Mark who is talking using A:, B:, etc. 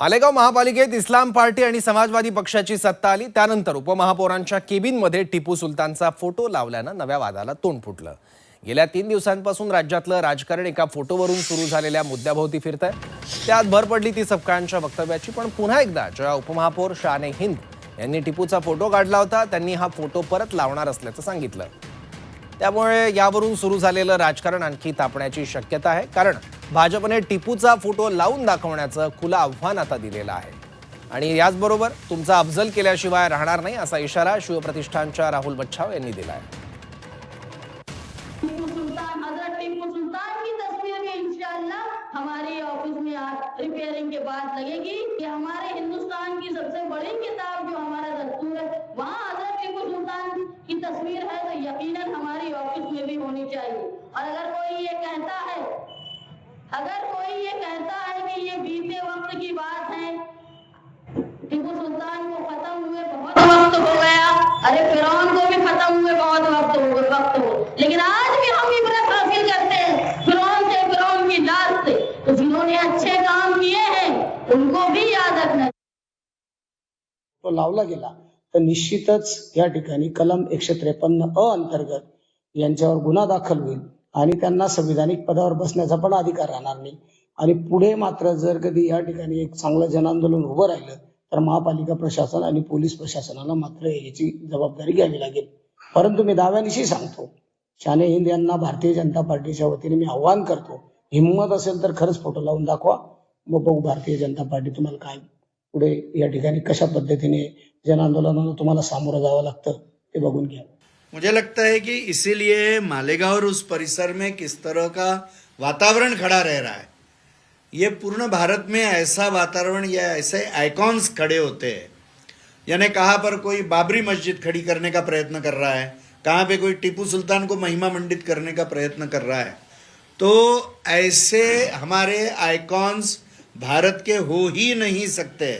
A: मालेगाव महापालिकेत इस्लाम पार्टी आणि समाजवादी पक्षाची सत्ता आली. त्यानंतर उपमहापौरांच्या केबिनमध्ये टिपू सुलतानचा फोटो लावल्यानं नव्या वादाला तोंड फुटलं. गेल्या तीन दिवसांपासून राज्यातलं राजकारण एका फोटोवरून सुरू झालेल्या मुद्द्याभोवती फिरत आहे त्यात भर पडली ती सपकाळांच्या वक्तव्याची पण पुन्हा एकदा जेव्हा उपमहापौर शाने हिंद यांनी टिपूचा फोटो काढला होता त्यांनी हा फोटो परत लावणार असल्याचं सांगितलं. त्यामुळे यावरून सुरू झालेलं राजकारण आणखी तापण्याची शक्यता आहे. कारण भाजपने टिपूचा फोटो लावून दाखवण्याचं खुलं आव्हान आता दिलेलं आहे. आणि याचबरोबर तुमचा अफजल केल्याशिवाय राहणार नाही असा इशारा शिवप्रतिष्ठानच्या राहुल बच्छाव यांनी दिला आहे.
B: हमारे ऑफिस में रिपेयरिंग के बाद लगेगी कि हमारे हिंदुस्तान की सबसे बड़ी किताब जो हमारा चाहिए और अगर कोई ये कहता है, अगर कोई ये कहता है कि ये बीते वक्त की बात है टीपू सुल्तान को खत्म हुए बहुत वक्त हो गया, अरे फिरौन को भी खत्म हुए बहुत वक्त हो गए, वक्त हो। लेकिन आज भी हम इबरत हासिल करते हैं, फिरौन से फिरौन की जात से। तो जिन्होंने अच्छे काम किए हैं, उनको भी याद रखना।
C: तो लावला गेला। तर निश्चितच या ठिकाणी कलम एकशे त्रेपन्न अंतर्गत यांच्यावर गुन्हा दाखल होईल आणि त्यांना संविधानिक पदावर बसण्याचा पण अधिकार राहणार नाही. आणि पुढे मात्र जर कधी या ठिकाणी एक चांगलं जनआंदोलन उभं राहिलं तर महापालिका प्रशासन आणि पोलीस प्रशासनाला मात्र याची जबाबदारी घ्यावी लागेल. परंतु मी दाव्यानिशी सांगतो शाने हिंद यांना भारतीय जनता पार्टीच्या वतीने मी आव्हान करतो हिंमत असेल तर खरंच फोटो लावून दाखवा. मग बघू भारतीय जनता पार्टी तुम्हाला काय पुढे या ठिकाणी कशा पद्धतीने जनआंदोलनाला तुम्हाला सामोरं जावं लागतं ते बघून घ्या.
D: मुझे लगता है कि इसीलिए मालेगांव और उस परिसर में किस तरह का वातावरण खड़ा रह रहा है। ये पूर्ण भारत में ऐसा वातावरण या ऐसे आइकॉन्स खड़े होते हैं। यानी कहाँ पर कोई बाबरी मस्जिद खड़ी करने का प्रयत्न कर रहा है, कहाँ पे कोई टीपू सुल्तान को महिमा मंडित करने का प्रयत्न कर रहा है। तो ऐसे हमारे आइकॉन्स भारत के हो ही नहीं सकते।